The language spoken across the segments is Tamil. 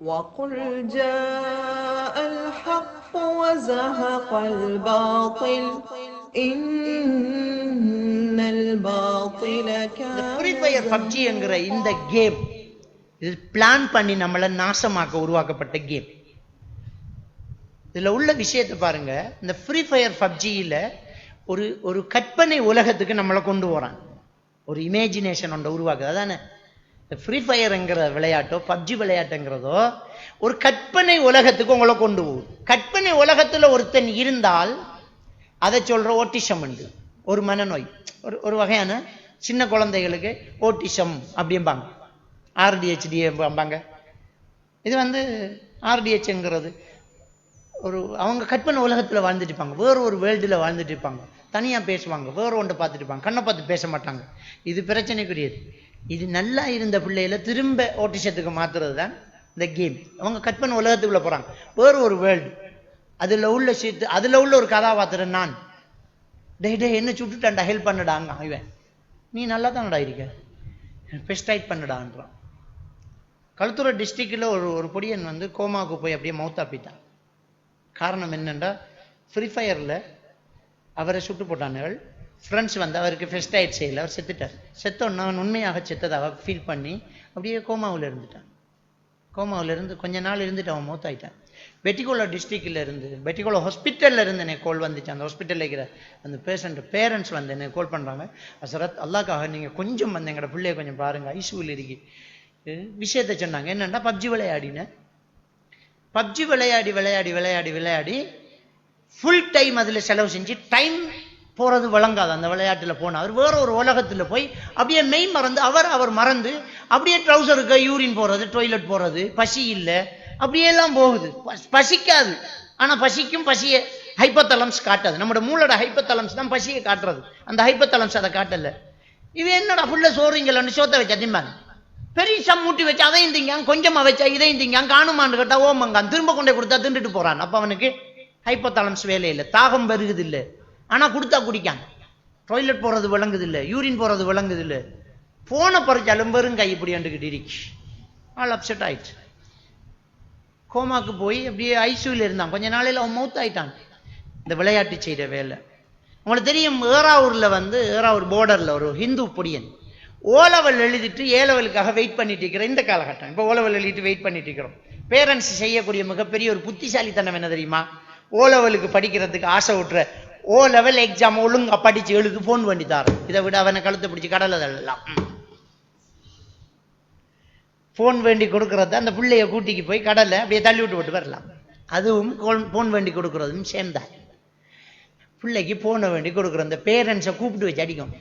وقل جاء الحق وزهق الباطل إن الباطل كان ஃப்ரீ ஃபயர் பப்ஜிங்கிற இந்த கேம் இது பிளான் பண்ணி நம்மளை நாசமாக்க உருவாக்கப்பட்ட கேம் இதுல உள்ள விஷயத்தை பாருங்க இந்த ஃப்ரீ ஃபயர் பப்ஜியில ஒரு ஒரு கற்பனை உலகத்துக்கு நம்மளை கொண்டு போறான் ஒரு இமேஜினேஷன் ஒன்றை உருவாக்குது அதானே இந்த ஃப்ரீ ஃபயருங்கிற விளையாட்டோ பப்ஜி விளையாட்டுங்கிறதோ ஒரு கற்பனை உலகத்துக்கு உங்களை கொண்டு போகுது. கற்பனை உலகத்தில் ஒருத்தன் இருந்தால் அதை சொல்கிற ஓட்டிசம் உண்டு. ஒரு மனநோய். ஒரு ஒரு வகையான சின்ன குழந்தைகளுக்கு ஓட்டிசம் அப்படிம்பாங்க. ஆர்டிஹெச்டி பாங்க இது வந்து ஆர்டிஹெச்ங்கிறது ஒரு அவங்க கற்பனை உலகத்தில் வாழ்ந்துட்டு இருப்பாங்க. வேறு ஒரு வேர்ல்டில் வாழ்ந்துட்டு இருப்பாங்க. தனியாக பேசுவாங்க. வேறு ஒன்றை பார்த்துட்டு இருப்பாங்க. கண்ணை பார்த்து பேச மாட்டாங்க. இது பிரச்சனைக்குரியது. இது நல்லா இருந்த பிள்ளைகளை திரும்ப ஓட்டிஷத்துக்கு மாத்துறது தான் இந்த கேம் அவங்க கற்பனை உலகத்துக்குள்ள போறாங்க. வேறு ஒரு வேர்ல்டு அதுல உள்ள சீட்டு அதுல உள்ள ஒரு கதாபாத்திரம் நான். டே டே என்ன சுட்டுட்டான்டா ஹெல்ப் பண்ணடாங்க இவன். நீ நல்லா தானடா இருக்க பெஸ்டைட் பண்ணடான்றான். கழுத்துறை டிஸ்ட்ரிக்டில் ஒரு ஒரு பொடியன் வந்து கோமாவுக்கு போய் அப்படியே மவுத்தாப்பிட்டான் காரணம் என்னென்னா ஃப்ரீ ஃபயரில் அவரை சுட்டு போட்டானுகள் ஃப்ரெண்ட்ஸ் வந்து அவருக்கு ஃபெஸ்ட் ஆயிடுச்சு இல்லை அவர் செத்துட்டார். செத்தோன்னா அவன் உண்மையாக செத்ததாக ஃபீல் பண்ணி அப்படியே கோமாவில் இருந்துட்டான். கோமாவில் இருந்து கொஞ்ச நாள் இருந்துட்டு அவன் மூத்தாயிட்டான். வெட்டிகோலா டிஸ்ட்ரிக்டில் இருந்து வெட்டிகோலா ஹாஸ்பிட்டல்ல இருந்து எனக்கு கோல் வந்துச்சு. அந்த ஹாஸ்பிட்டலில் இருக்கிற அந்த பேஷண்ட் பேரண்ட்ஸ் வந்து எனக்கு கோல் பண்ணுறாங்க அசரத் அல்லாக்காக நீங்கள் கொஞ்சம் வந்து எங்களோட பிள்ளைய கொஞ்சம் பாருங்க. ஐசுவில் இருக்கு. விஷயத்தை சொன்னாங்க. என்னன்னா பப்ஜி விளையாடினேன் பப்ஜி விளையாடி விளையாடி விளையாடி விளையாடி ஃபுல் டைம் அதில் செலவு செஞ்சு டைம் போகிறது வழங்காது அந்த விளையாட்டில் போன. அவர் வேற ஒரு உலகத்தில் போய் அப்படியே மெய் மறந்து அவர் அவர் மறந்து அப்படியே ட்ரௌசருக்கு யூரின் போகிறது டொய்லெட் போகிறது பசி இல்லை. அப்படியெல்லாம் போகுது. பஸ்- பசிக்காது. ஆனால் பசிக்கும் பசியை ஹைப்பத்தலம்ஸ் காட்டாது. நம்மளோட மூளோட ஹைப்பத்தலம்ஸ் தான் பசியை காட்டுறது. அந்த ஹைப்பத்தலம்ஸ் அதை காட்டலை. இது என்னடா ஃபுல்லா சோறுங்கலன்னு சோத்தை வச்சா திம்பாங்க பெரிய மூட்டி வச்சு அதையும் திங்கான் கொஞ்சமாக வச்சா இதையும் திங்கான் காணுமான்னு கேட்டால் ஓமங்கான் திரும்ப கொண்டே கொடுத்தா தின்றுட்டு போகிறான் அப்போ அவனுக்கு ஹைப்போதாலம்ஸ் வேலை இல்லை தாகம் பெருகுது இல்லை ஆனா கொடுத்தா குடிக்கான் டாய்லெட் போகிறது விளங்குது இல்லை யூரின் போறது விளங்குது இல்லை போன பறிச்சாலும் பெரும் கை இப்படி அண்டுக்கிட்டு இருக்கு. ஆள் அப்செட் ஆயிடுச்சு கோமாக்கு போய் அப்படியே ஐசியூல இருந்தான். கொஞ்ச நாளையில் அவன் மவுத் ஆயிட்டான். இந்த விளையாட்டு செய்கிற வேலை. உங்களுக்கு தெரியும் ஏறாவூர்ல வந்து ஏறாவூர் போர்டரில் ஒரு ஹிந்து பொடியன். ஓலவல் எழுதிட்டு ஏலவலுக்காக வெயிட் பண்ணிட்டு இருக்கிற இந்த காலகட்டம். இப்போ ஓலவல் எழுதிட்டு வெயிட் பண்ணிட்டு இருக்கிறோம். பேரண்ட்ஸ் செய்யக்கூடிய மிகப்பெரிய ஒரு புத்திசாலித்தனம் என்ன தெரியுமா? ஓலவலுக்கு படிக்கிறதுக்கு ஆசை விட்டுற ஓ லெவல் எக்ஸாம் ஒழுங்கா படிச்சு எழுது போன் பண்ணி தாரேன் இதை விட அவனை கழுத்தை பிடிச்சி கடலை தள்ளலாம். ஃபோன் போன் வேண்டி கொடுக்கறத அந்த பிள்ளைய கூட்டிக்கு போய் கடலை அப்படியே தள்ளி விட்டு விட்டு வரலாம். அதுவும் போன் வேண்டி கொடுக்கறதும் சேம் தான். பிள்ளைக்கு போனை வேண்டி கொடுக்குற அந்த பேரண்ட்ஸை கூப்பிட்டு வச்சு அடிக்கும்.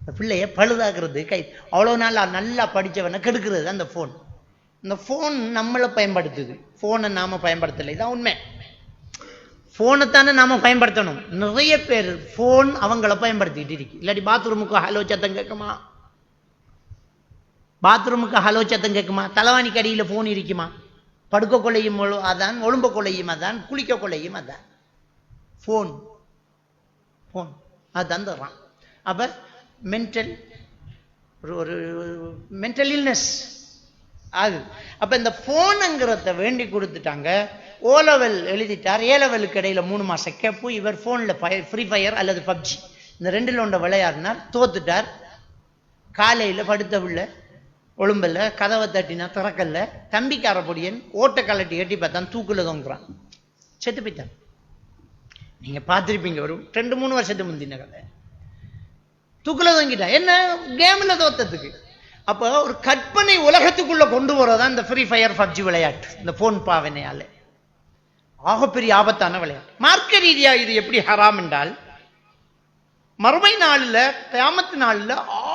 அந்த பிள்ளைய பழுதாக்குறது கை அவ்வளோ நாள் நல்லா படித்தவனை கெடுக்கிறது அந்த ஃபோன் இந்த ஃபோன் நம்மளை பயன்படுத்துது. ஃபோனை நாம் பயன்படுத்தலை. இதான் உண்மை. ஃபோனை தானே நாம் பயன்படுத்தணும். நிறைய பேர் ஃபோன் அவங்கள பயன்படுத்திக்கிட்டு இருக்கு. இல்லாட்டி பாத்ரூமுக்கு ஹலோ சத்தம் கேட்குமா? பாத்ரூமுக்கு ஹலோ சத்தம் கேட்குமா? தலைவாணிக்கு அடியில் ஃபோன் இருக்குமா? படுக்க கொள்ளையும் ஒழு- அதான் ஒழும்ப கொள்ளையும் அதான் குளிக்க கொள்ளையும் அதான். ஃபோன் ஃபோன் அது தந்துடுறான் அப்போ மென்டல் ஒரு ஒரு மென்டல் இல்னஸ் ஆகுது அப்போ இந்த ஃபோனுங்கிறத வேண்டி கொடுத்துட்டாங்க. ஓ லெவல் எழுதிட்டார் ஏ லெவலுக்கு இடையில மூணு மாசம் கேப்பு இவர் ஃபோனில் ஃப்ரீ ஃபயர் அல்லது பப்ஜி இந்த ரெண்டில் ஒன்றை விளையாடினார் தோத்துட்டார். காலையில் படுத்த பிள்ளை ஒழும்பல்ல கதவை தட்டினா திறக்கல்ல தம்பிக்கார பொடியன் ஓட்டை கலட்டி கட்டி பார்த்தான் தூக்குல தொங்குறான். செத்து போயிட்டான். நீங்கள் பார்த்துருப்பீங்க ஒரு ரெண்டு மூணு வருஷத்துக்கு முந்தின கதை. தூக்குல தொங்கிட்டான் என்ன? கேமில் தோத்ததுக்கு. அப்போ ஒரு கற்பனை உலகத்துக்குள்ளே கொண்டு போகிறதா இந்த ஃப்ரீ ஃபயர் பப்ஜி விளையாட்டு. இந்த ஃபோன் பாவனையால். ஆகப்பெரிய ஆபத்தான விளையாட்டு. மார்க்க ரீதியா இது எப்படி ஹராம் என்றால் மறுமை நாளில் கியாமத்து நாள்ல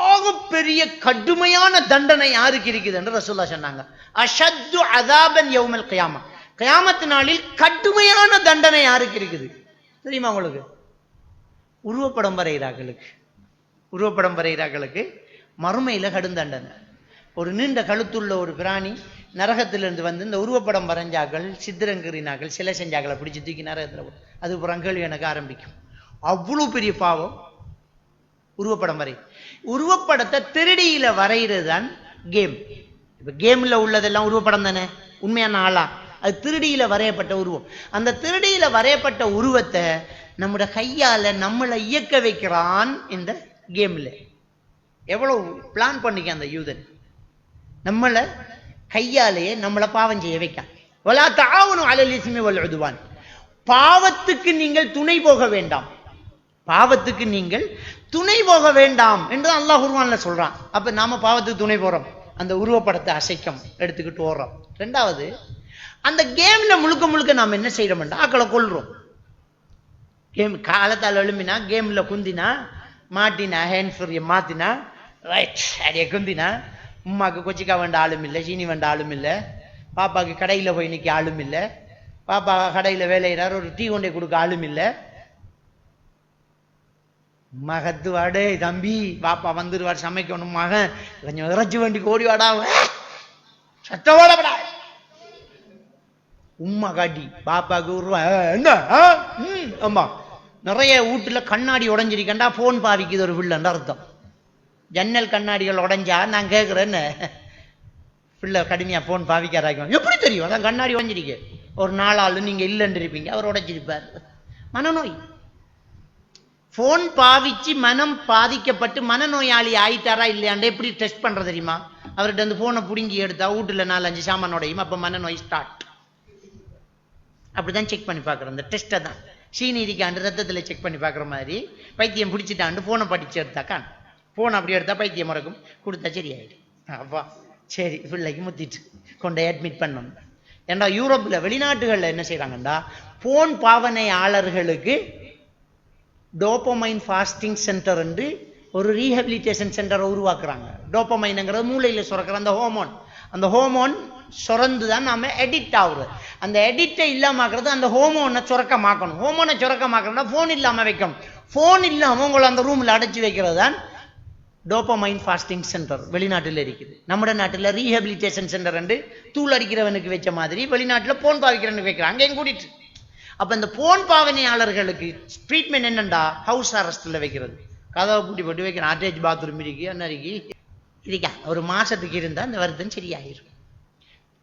ஆகப்பெரிய கடுமையான தண்டனை யாருக்கு இருக்குது என்று ரசூல்லா சொன்னாங்க. அஷத்து அதாபன் யவுமல் கியாமா. கியாமத்து நாளில் கடுமையான தண்டனை யாருக்கு இருக்குது? தெரியுமா உங்களுக்கு? உருவப்படம் வரைகிறார்களுக்கு. உருவப்படம் வரைகிறார்களுக்கு மறுமையில கடும் தண்டனை. ஒரு நீண்ட கழுத்துள்ள ஒரு பிராணி நரகத்திலிருந்து வந்து இந்த உருவப்படம் வரைஞ்சாக்கள் சித்திரங்கரினாக்கள் சிலை செஞ்சாக்களை பிடிச்சி தூக்கி நரகத்தில் அது புறங்கள் எனக்கு ஆரம்பிக்கும். அவ்வளோ பெரிய பாவம் உருவப்படம் வரை உருவப்படத்தை திருடியில் வரைகிறது தான் கேம் இப்போ கேமில் உள்ளதெல்லாம் உருவப்படம் தானே? உண்மையான ஆளா? அது திருடியில் வரையப்பட்ட உருவம். அந்த திருடியில் வரையப்பட்ட உருவத்தை நம்முடைய கையால் நம்மளை இயக்க வைக்கிறான் இந்த கேமில் எவ்வளோ பிளான் பண்ணிக்க அந்த யூதன். நம்மளை கையாலேயே நம்மளை பாவம் செய்ய வைக்கான். வலா தாவனும் அலலிசுமே வல்லுவான் பாவத்துக்கு நீங்கள் துணை போக வேண்டாம். பாவத்துக்கு நீங்கள் துணை போக வேண்டாம் என்று அல்லாஹ் குர்ஆன்ல சொல்றான். அப்ப நாம பாவத்துக்கு துணை போறோம். அந்த உருவப்படத்தை அசைக்கம் எடுத்துக்கிட்டு ஓடுறோம். ரெண்டாவது அந்த கேம்ல முழுக்க முழுக்க நாம் என்ன செய்யறோம்டா ஆக்களை கொள்றோம் கேம் காலத்தால் எழும்பினா கேம்ல குந்தினா மாட்டினா ஹேண்ட் ஃப்ரீயை மாத்தினா ரைட் அப்படியே குந்தினா உம்மாக்கு கொச்சிக்கா வேண்ட ஆளும் இல்லை சீனி வேண்ட ஆளும் இல்லை பாப்பாக்கு கடையில் போய் நிற்க ஆளும் இல்லை பாப்பா கடையில் வேலையிறார் ஒரு டீ கொண்டே கொடுக்க ஆளும் இல்லை. மகத்து வாடே தம்பி பாப்பா வந்துடுவார் சமைக்கணும் மகன். கொஞ்சம் இறைச்சி வண்டி கோடி வாடா சத்தவோடப்படா உம்மா காட்டி பாப்பாவுக்கு உருவா என்ன ஆமா. நிறைய வீட்டுல கண்ணாடி உடஞ்சிருக்கண்டா போன் பாவிக்குது ஒரு பிள்ளைன்ற அர்த்தம். ஜன்னல் கண்ணாடிகள் உடைஞ்சா நான் கேட்குறேன்னு பிள்ளை கடுமையாக ஃபோன் பாவிக்காராக்கும் எப்படி தெரியும்? அதான் கண்ணாடி உடஞ்சிருக்கு. ஒரு நாளாள் நீங்கள் இல்லைன்னு இருப்பீங்க அவர் உடைச்சிருப்பார். மனநோய். ஃபோன் பாவிச்சு மனம் பாதிக்கப்பட்டு மனநோயாளி ஆயிட்டாரா இல்லையாண்டே எப்படி டெஸ்ட் பண்ணுறது தெரியுமா? அவர்கிட்ட அந்த ஃபோனை பிடுங்கி எடுத்தா வீட்டுல நாலஞ்சு சாமானோடையும் உடையும் மனநோய் ஸ்டார்ட் அப்படிதான் செக் பண்ணி பார்க்குறோம் அந்த டெஸ்ட்டை தான். சீனி இருக்காண்டு ரத்தத்தில் செக் பண்ணி பார்க்குற மாதிரி. பைத்தியம் பிடிச்சிட்டாண்டு ஃபோனை படிச்சு எடுத்தாக்கா போன் அப்படி எடுத்தால் பைத்தியம் மறக்கும். கொடுத்தா சரியாயிடும். அப்பா சரி பிள்ளைக்கு முத்திட்டு கொண்டு அட்மிட் பண்ணணும். ஏண்டா யூரோப்பில் வெளிநாட்டுகளில் என்ன செய்கிறாங்கண்டா போன் பாவனையாளர்களுக்கு டோப்பமைன் ஃபாஸ்டிங் சென்டர் என்று ஒரு ரீஹபிலிட்டேஷன் சென்டரை உருவாக்குறாங்க. டோப்பமைனுங்கிறது மூளையில் சுரக்கிற அந்த ஹோமோன் அந்த ஹோமோன் சுரந்து தான் நாம் எடிட் ஆகுறது. அந்த எடிட்டை இல்லாமக்கிறது அந்த ஹோமோனை சுரக்கமாக்கணும். ஹோமோனை சுரக்கமாக்கணும்னா ஃபோன் இல்லாமல் வைக்கணும். ஃபோன் இல்லாமல் உங்களை அந்த ரூமில் அடைச்சி வைக்கிறது தான் டோப்பமைன் ஃபாஸ்டிங் சென்டர் வெளிநாட்டில் இருக்குது. நம்ம நாட்டில் ரீஹபிலிட்டேஷன் சென்டர் என்று தூள் அடிக்கிறவனுக்கு வச்ச மாதிரி வெளிநாட்டில் போன் பாவிக்கிறவனுக்கு வைக்கிறாங்க. அங்கேயும் கூட்டிட்டு. அப்போ இந்த போன் பாவனையாளர்களுக்கு ட்ரீட்மெண்ட் என்னண்டா? ஹவுஸ் அரெஸ்ட்ல வைக்கிறது. கதவை பூட்டி போட்டு வைக்கிறேன். அட்டாச் பாத்ரூம் இருக்கு என்ன இருக்கு? இருக்கா? ஒரு மாதத்துக்கு இருந்தால் அந்த வருத்தம் சரியாயிரும்.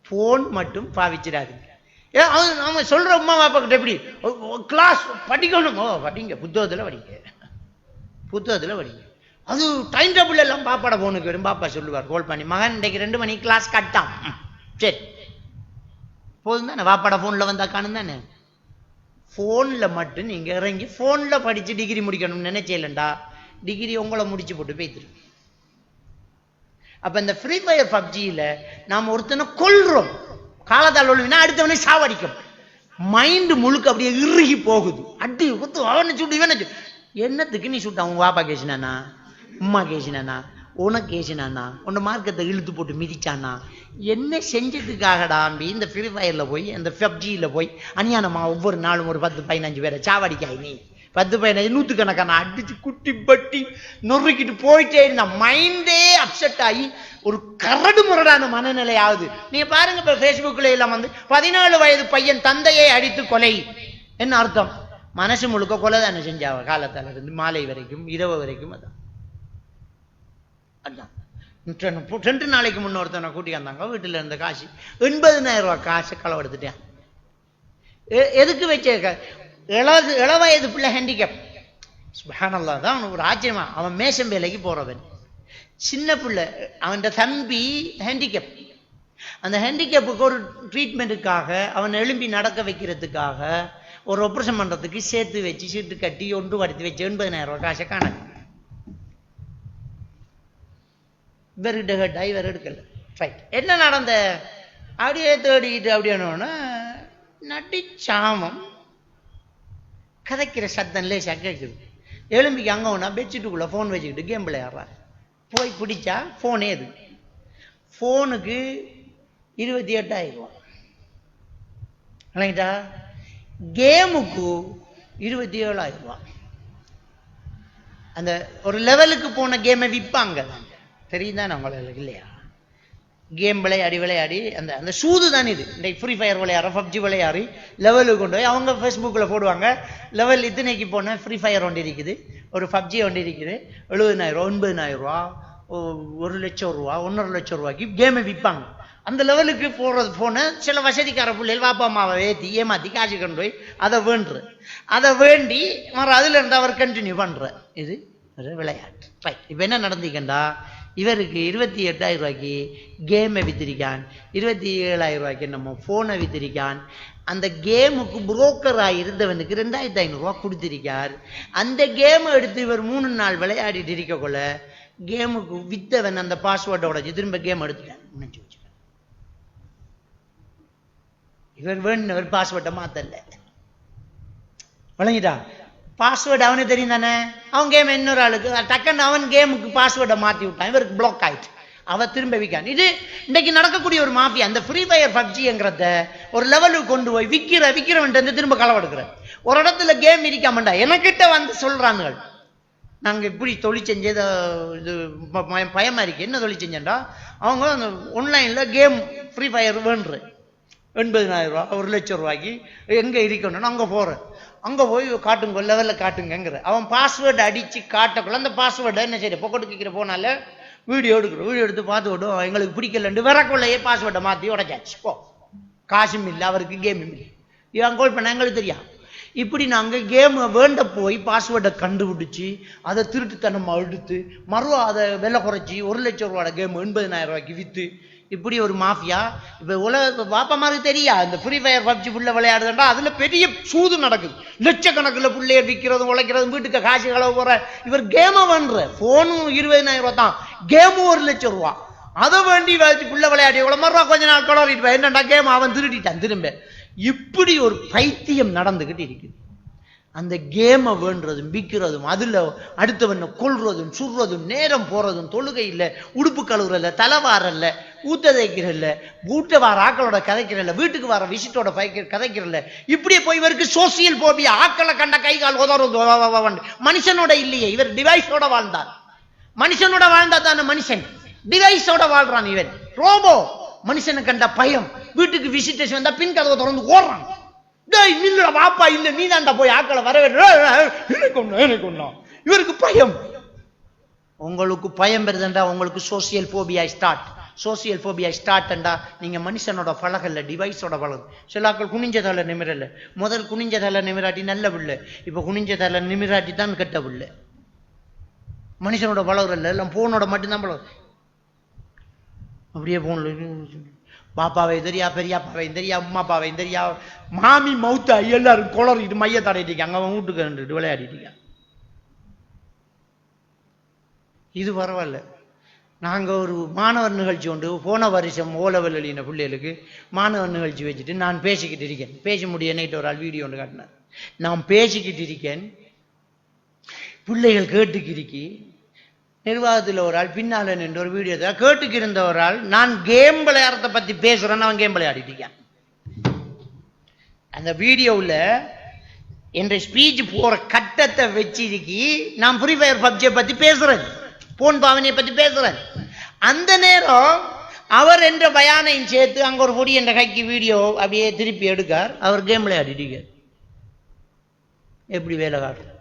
போன் மட்டும் பாவிச்சிடாதீங்க. ஏ அவன் அவங்க சொல்கிற அம்மா பாப்பாக்கிட்ட எப்படி? கிளாஸ் படிக்கணும். ஓ படிங்க. புத்தகத்தில் படிங்க. புத்தகத்தில் படிங்க. அது டைம் டேபிள் எல்லாம் பாப்பாட போனுக்கு வரும். பாப்பா சொல்லுவார் கோல் பண்ணி மகன் இன்றைக்கு ரெண்டு மணிக்கு கிளாஸ் கட்டான் சரி. போதும் தானே? பாப்பாட ஃபோனில் வந்தா காணும் தானே? ஃபோனில் மட்டும் நீங்க இறங்கி ஃபோனில் படிச்சு டிகிரி முடிக்கணும்னு நினைச்சேலண்டா டிகிரி உங்களை முடிச்சு போட்டு போய்த்துரு அப்போ இந்த ஃப்ரீ ஃபயர் பப்ஜியில நாம் ஒருத்தனை கொல்றோம். காலத்தால் ஒழுவினா அடுத்தவனை சாவடிக்கும். மைண்டு முழுக்க அப்படியே இறுகி போகுது. அடி குத்து அவனை சுட்டு இவனை என்னத்துக்கு நீ சுட்ட அவன் வாப்பா கேசினானா? உம்மா கேசினானா? உனக்கு கேசினானா? உன்னை மார்க்கத்தை இழுத்து போட்டு மிதிச்சானா? என்ன செஞ்சதுக்காகடா அம்பி இந்த ஃப்ரீ ஃபயர்ல போய் அந்த பப்ஜியில போய் அநியானமா ஒவ்வொரு நாளும் ஒரு பத்து பதினஞ்சு பேரை சாவடிக்காய் நீ. பத்து பதினஞ்சு நூற்றுக்கணக்கான அடிச்சு குட்டி பட்டி நொறுக்கிட்டு போயிட்டே இருந்தா மைண்டே அப்செட் ஆகி ஒரு கரடு முரடான மனநிலை ஆகுது நீங்க பாருங்க இப்போ ஃபேஸ்புக்ல எல்லாம் வந்து பதினாலு வயது பையன் தந்தையை அடித்து கொலை. என்ன அர்த்தம்? மனசு முழுக்க கொலை தானே செஞ்சாவ? காலத்தில் இருந்து மாலை வரைக்கும் இரவு வரைக்கும் அதான். அதான். ரெண்டு- ரெண்டு நாளைக்கு முன்ன ஒருத்தனை கூட்டி வந்தாங்க. வீட்டுல இருந்த காசு எண்பதினாயிரம் ரூபா காசு களவெடுத்துட்டேன். எ- எதுக்கு வச்ச க- இளது இளவயது பிள்ளை ஹேண்டிகேப் சுபஹானல்லாஹ் தான் அவனுக்கு ஒரு ஆச்சரியமா. அவன் மேஷம் வேலைக்கு போறவன். சின்ன பிள்ளை அவன் தம்பி ஹேண்டிகேப் அந்த ஹேண்டிகேப்புக்கு ஒரு ட்ரீட்மெண்ட்டுக்காக அவன் எழும்பி நடக்க வைக்கிறதுக்காக ஒரு ஆப்ரேஷன் பண்றதுக்கு சேர்த்து வச்சு சீட்டு கட்டி ஒன்று படுத்தி வச்சு எண்பதினாயிரம் ரூபா காசை காணாது. இவர்கிட்ட கேட்டா இவர் எடுக்கல ரைட் என்ன நடந்த? அப்படியே தேடிக்கிட்டு அப்படின்னோன்னா நடிச்சாமம் கதைக்கிற சத்தம்லே லேசா எலும்பிக்கு அங்கே ஒன்றா பெட்ஷீட்டுக்குள்ளே ஃபோன் வச்சுக்கிட்டு கேம் விளையாடுறா. போய் பிடிச்சா ஃபோனே அது ஃபோனுக்கு இருபத்தி எட்டாயிரம் ரூபா. இல்லைங்கட்டா கேமுக்கு இருபத்தி ஏழாயிரம் ரூபா. அந்த ஒரு லெவலுக்கு போன கேமை விற்பாங்க தெரியுதானே உங்களுக்கு இல்லையா? கேம் விளையாடி விளையாடி அந்த அந்த சூது தான் இது. இந்த ஃப்ரீ ஃபயர் விளையாடுற பப்ஜி விளையாடி லெவலுக்கு கொண்டு போய் அவங்க ஃபேஸ்புக்கில் போடுவாங்க. லெவல் இத்தனைக்கு போனால் ஃப்ரீ ஃபயர் ஒன்று இருக்குது. ஒரு பப்ஜி ஒன்று இருக்குது. எழுபதினாயிரம் ரூபா ரூபா ஒரு லட்சம் ரூபா ஒன்றரை லட்சம் ரூபாய்க்கு கேமை விற்பாங்க அந்த லெவலுக்கு போடுறது போன சில வசதிக்கார பிள்ளைகள் வாப்பா அம்மாவை ஏற்றி ஏமாற்றி காசு கொண்டு போய் அதை வேண்டு அதை வேண்டி மறு அதுலேருந்து அவர் கண்டினியூ பண்ணுற இது ஒரு விளையாட்டு. ரைட் இப்போ என்ன நடந்தீங்கண்டா இவருக்கு இருபத்தி எட்டாயிரம் ரூபாய்க்கு கேமை வித்திருக்கான். இருபத்தி ஏழாயிரம் ரூபாய்க்கு நம்ம ஃபோனை வித்திருக்கான். அந்த கேமுக்கு புரோக்கராக இருந்தவனுக்கு ரெண்டாயிரத்தி ஐநூறுரூவா கொடுத்துருக்கார். அந்த கேமை எடுத்து இவர் மூணு நாள் விளையாடிட்டு இருக்கக்குள்ள கேமுக்கு வித்தவன் அந்த பாஸ்வேர்டை உடைச்சு திரும்ப கேம் எடுத்துட்டான். நினச்சி வச்சுக்க இவர் வேணுவர் பாஸ்வேர்டை மாற்றல வழங்கிட்டான். பாஸ்வேர்டு அவனே தெரியும் தானே? அவன் கேம் இன்னொரு ஆளுக்கு டக்குன்னு அவன் கேமுக்கு பாஸ்வேர்டை மாற்றி விட்டான். இவருக்கு பிளாக் ஆயிட்டு. அவன் திரும்ப விற்கான் இது இன்னைக்கு நடக்கக்கூடிய ஒரு மாஃபியா அந்த ஃப்ரீ ஃபயர் பப்ஜிங்கிறத ஒரு லெவலுக்கு கொண்டு போய் விற்கிற விற்கிறவன்ட்டு வந்து திரும்ப களவெடுக்கிற ஒரு இடத்துல கேம் இருக்காமண்டா எனக்கிட்ட வந்து சொல்கிறாங்க நாங்கள் இப்படி தொழில் செஞ்சது இது ப- இருக்குது என்ன தொழில் செஞ்சேன்டா? அவங்க அந்த ஒன்லைனில் கேம் ஃப்ரீ ஃபயர் வேண்டுற எண்பதினாயிரம் ரூபா ஒரு லட்சம் ரூபாய்க்கு. எங்கே இருக்கணும்னு அங்கே போகிறேன் அங்கே போய் காட்டுங்க லெவலில் காட்டுங்கங்கிற. அவன் பாஸ்வேர்டு அடித்து காட்டக்குள்ள அந்த பாஸ்வேர்டை என்ன செய்ய பொக்கெட்டு கேட்கிற போனால வீடியோ எடுக்கிறோம் வீடியோ எடுத்து பார்த்து விடும். எங்களுக்கு பிடிக்கலன்ட்டு வரக்குள்ளையே பாஸ்வேர்டை மாற்றி உடச்சாச்சு. போ. காசும் இல்லை அவருக்கு கேமும் இல்லை. இவன் கோல் பண்ண? எங்களுக்கு தெரியும் இப்படி நாங்கள் கேமை வேண்ட போய் பாஸ்வேர்டை கண்டுபிடிச்சி அதை திருட்டுத்தனமாக எடுத்து மறுவா அதை விலை குறைச்சி ஒரு லட்சம் ரூபாய் கேம் எண்பதினாயிரம் ரூபாய்க்கு விற்று இப்படி ஒரு மாஃபியா? இப்ப உலக பாப்பமாருக்கு தெரியா? இந்த ஃப்ரீ ஃபயர் பப்ஜி புள்ள விளையாடுதுன்றா அதுல பெரிய சூது நடக்குது. லட்சக்கணக்கில் பிள்ளைய விற்கிறதும் உழைக்கிறதும் வீட்டுக்கு காசு களவு போற. இவர் கேம பண்ற ஃபோனும் இருபதினாயிரம் ரூபா தான். கேமும் ஒரு லட்சம் ரூபா. அதை வேண்டி வச்சு புள்ள விளையாடி இவ்வளோ மாதிரி கொஞ்ச நாள் கொளறிட்டு என்னண்டா கேம் அவன் திருடிட்டான் திரும்ப. இப்படி ஒரு பைத்தியம் நடந்துக்கிட்டு இருக்குது அந்த கேமை வேண்டுறதும் விற்கிறதும் அதில் அடுத்தவனை கொள்றதும் சுடுறதும் நேரம் போகிறதும் தொழுகை இல்லை உடுப்பு கழுவுறல்ல தலைவாரல்ல ஊத்த தைக்கிறல்ல வீட்டை வார ஆக்களோட கதைக்கிறல்ல வீட்டுக்கு வர விசிட்டோட பைக்க கதைக்கிறல்ல இப்படியே போய் இவருக்கு சோசியல் போபியா ஆக்களை கண்ட கை கால் உதறது மனுஷனோட இல்லையே இவர் டிவைஸோட வாழ்ந்தார். மனுஷனோட வாழ்ந்தா தானே மனுஷன்? டிவைஸோட வாழ்றான் இவன். ரோபோ மனுஷனை கண்ட பயம். வீட்டுக்கு விசிட்டேஷன் வந்தா பின் கதவை திறந்து ஓடுறான். டேய் நில்லுடா வாப்பா இல்ல நீ தான்டா போய் ஆக்களை வர எனக்கு ஒண்ணு எனக்கு ஒண்ணா இவருக்கு பயம். உங்களுக்கு பயம் வருதுண்டா உங்களுக்கு social phobia start social phobia ஸ்டார்ட்ண்டா நீங்க மனுஷனோட பழகல்ல டிவைஸோட பழகு. சிலாக்கள் குனிஞ்ச தலை நிமிரல்ல முதல் குனிஞ்ச தலை நிமிராட்டி நல்ல பிள்ளை. இப்ப குனிஞ்ச தலை நிமிராட்டி தான் கெட்ட பிள்ளை. மனுஷனோட பழகுறல்ல எல்லாம் போனோட மட்டும்தான் பழகு. அப்படியே போன்ல பாப்பாவை தெரியா பெரியாப்பாவை தெரியா அம்மாப்பாவை தெரியா மாமி மௌத்தா எல்லாரும் குளறிட்டு மைய தடையிட்டு அவன் வீட்டுக்கு வந்துட்டு விளையாடிட்டு இது பரவாயில்ல. நாங்கள் ஒரு மாணவர் நிகழ்ச்சி உண்டு. போன வருஷம் ஓலவல் எழுதின பிள்ளைகளுக்கு மாணவர் நிகழ்ச்சி வச்சுட்டு நான் பேசிக்கிட்டு இருக்கேன். பேச முடிய நைட்டு ஒரு ஆள் வீடியோ ஒன்று காட்டினார். நான் பேசிக்கிட்டு இருக்கேன். பிள்ளைகள் கேட்டுக்கிருக்கி நிர்வாகத்தில் ஒரு ஆள் பின்னால் நின்று ஒரு வீடியோ கேட்டுக்கு இருந்த ஒரு ஆள் நான் கேம் விளையாடுறத பத்தி பேசுகிறேன்னு அவன் கேம் விளையாடிட்டு இருக்கான். அந்த வீடியோவில் என்ற ஸ்பீச் போகிற கட்டத்தை வச்சிருக்கி நான் ஃப்ரீ ஃபயர் பப்ஜியை பத்தி பேசுறேன். போன் பாவனையை பத்தி பேசுறேன். அந்த நேரம் அவர் என்ற பயானையும் சேர்த்து அங்க ஒரு பொடி என்ற கைக்கு வீடியோ அப்படியே திருப்பி எடுக்கார். அவர் கேம் விளையாடிட்டு இருக்கார். எப்படி வேலை காட்டும்?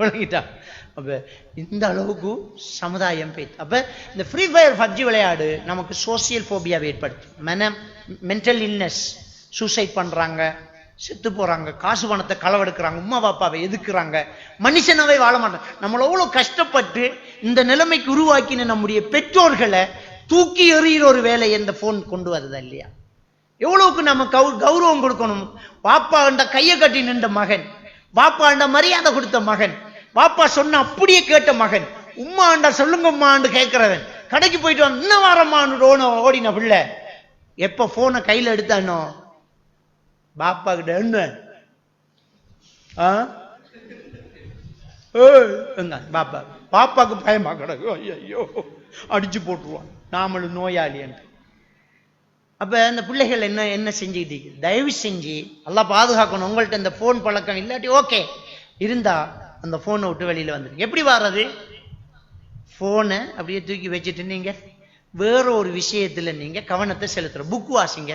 விளங்கிட்டா? அப்போ இந்த அளவுக்கு சமுதாயம் போயிட்டு அப்போ இந்த ஃப்ரீ ஃபயர் பப்ஜி விளையாடு நமக்கு சோசியல் ஃபோபியாவை ஏற்படுத்தும் மன மென்டல் இல்னஸ் சூசைட் பண்ணுறாங்க செத்து போகிறாங்க காசு பணத்தை களவெடுக்கிறாங்க உம்மா பாப்பாவை எதுக்குறாங்க? மனுஷனாவே வாழ மாட்டாங்க நம்மள எவ்வளோ கஷ்டப்பட்டு இந்த நிலைமைக்கு உருவாக்கின நம்முடைய பெற்றோர்களை தூக்கி எறிகிற ஒரு வேலையை இந்த ஃபோன் கொண்டு வருதா இல்லையா? எவ்வளவுக்கு நம்ம கௌ- கௌரவம் கொடுக்கணும்? பாப்பா என்ற கையை கட்டி நின்ற மகன் பாப்பா என்ற மரியாதை கொடுத்த மகன் பாப்பா சொன்ன அப்படியே கேட்ட மகன் உம்மா ஆண்டா சொல்லுங்கம்மான்னு கேட்கிறவன் கடைக்கு போயிட்டு வந்து இன்னும் வரம்மான்னு ஓன ஓடின பிள்ளை. எப்ப போனை கையில எடுத்தானோ? பாப்பா கிட்ட என்ன? ஆ? எங்க? பாப்பா பாப்பாக்கு பயமா கிடக்கு? ஐயோ அடிச்சு போட்டுருவான் நாமளும் நோயாளி என்று. அப்ப அந்த பிள்ளைகள் என்ன என்ன செஞ்சுக்கிட்டு தயவு செஞ்சு நல்லா பாதுகாக்கணும். உங்கள்ட்ட இந்த போன் பழக்கம் இல்லாட்டி ஓகே இருந்தா அந்த ஃபோனை விட்டு வெளியில் வந்துடும் எப்படி வர்றது ஃபோனை அப்படியே தூக்கி வச்சுட்டு நீங்கள் வேற ஒரு விஷயத்தில் நீங்கள் கவனத்தை செலுத்துகிற புக் வாசிங்க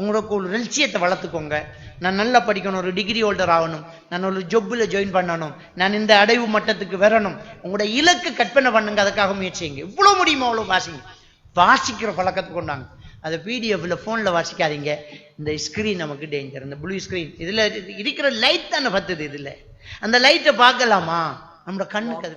உங்களுக்கு ஒரு லட்சியத்தை வளர்த்துக்கோங்க. நான் நல்லா படிக்கணும் ஒரு டிகிரி ஹோல்டர் ஆகணும். நான் ஒரு ஜொப்பில் ஜாயின் பண்ணணும். நான் இந்த அடைவு மட்டத்துக்கு வரணும். உங்களோட இலக்கு கற்பனை பண்ணுங்க அதுக்காக முயற்சிங்க இவ்வளோ முடியுமோ அவ்வளோ வாசிங்க வாசிக்கிற பழக்கத்தை கொண்டாங்க. அதை பிடிஎஃப்ல ஃபோனில் வாசிக்காதீங்க. இந்த ஸ்க்ரீன் நமக்கு டேஞ்சர் இந்த ப்ளூ ஸ்க்ரீன் இதில் இருக்கிற லைட் தானே பத்துது இதில். அந்த லைட்டை பார்க்கலாமா? நம்மளோட கண்ணுக்கு அது